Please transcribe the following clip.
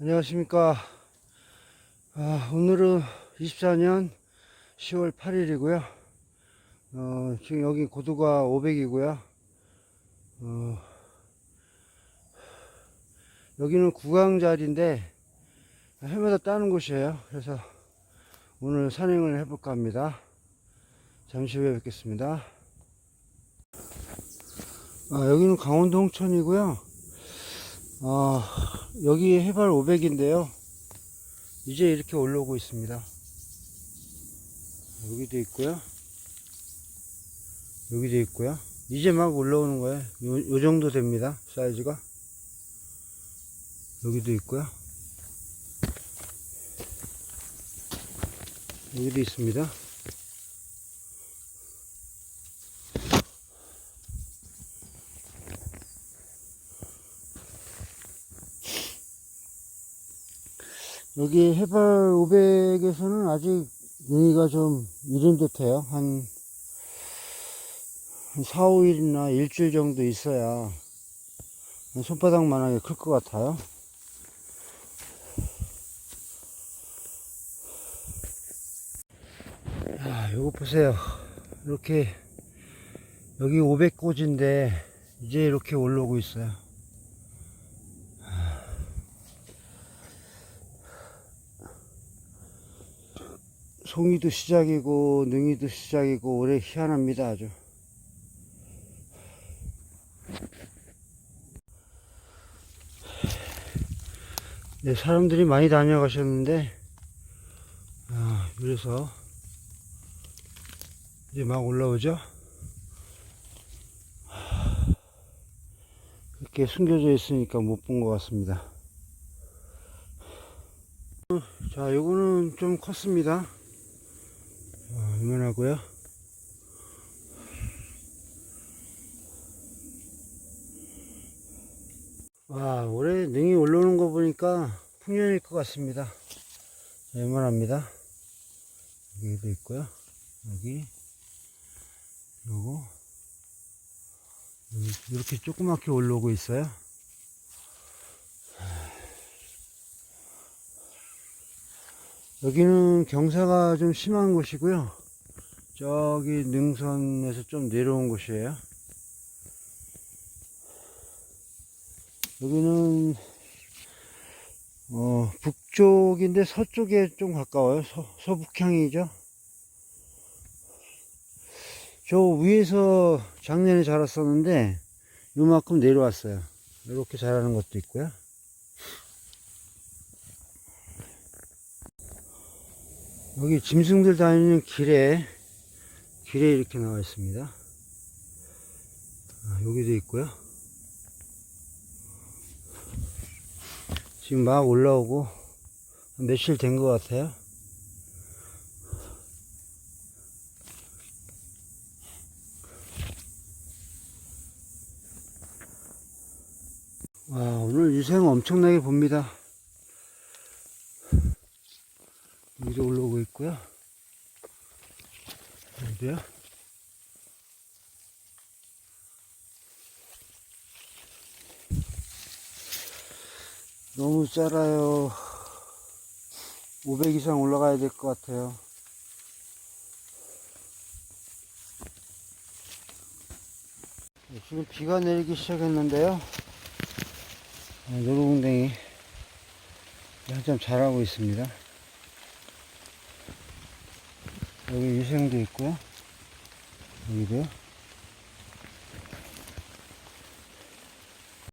안녕하십니까. 아, 오늘은 24년 10월 8일이고요. 어, 지금 여기 고도가 500이고요. 어, 여기는 구강자리인데 해마다 따는 곳이에요. 그래서 오늘 산행을 해볼까 합니다. 잠시 후에 뵙겠습니다. 아, 여기는 강원도 홍천이고요. 아, 여기 해발 500인데요. 이제 이렇게 올라오고 있습니다. 여기도 있고요. 여기도 있고요. 이제 막 올라오는 거예요. 요, 요 정도 됩니다. 사이즈가. 여기도 있고요. 여기도 있습니다. 여기 해발 500에서는 아직 능이가 좀 이른 듯해요. 한, 한 4, 5일이나 일주일 정도 있어야 손바닥만하게 클 것 같아요. 야, 요거 보세요. 이렇게, 여기 500고지인데, 이제 이렇게 올라오고 있어요. 송이도 시작이고 능이도 시작이고 올해 희한합니다 아주. 네, 사람들이 많이 다녀가셨는데 아, 그래서 이제 막 올라오죠? 이렇게 숨겨져 있으니까 못 본 것 같습니다. 자 요거는 좀 컸습니다 어, 이만하고요. 와, 올해 능이 올라오는 거 보니까 풍년일 것 같습니다. 자, 이만합니다. 여기도 있고요. 여기, 요거, 이렇게 조그맣게 올라오고 있어요. 여기는 경사가 좀 심한 곳이고요. 저기 능선에서 좀 내려온 곳이에요. 여기는 어, 북쪽인데 서쪽에 좀 가까워요. 서, 서북향이죠. 저 위에서 작년에 자랐었는데 요만큼 내려왔어요. 이렇게 자라는 것도 있고요. 여기 짐승들 다니는 길에 길에 이렇게 나와 있습니다. 아, 여기도 있고요. 지금 막 올라오고 한 며칠 된 것 같아요. 와 오늘 유생 엄청나게 봅니다. 여기도 올라오고 있고요. 여기도요. 너무 짧아요. 500 이상 올라가야 될 것 같아요. 네, 지금 비가 내리기 시작했는데요. 네, 노루궁뎅이 한참 자라고 있습니다. 여기 유생도 있고요. 여기도요.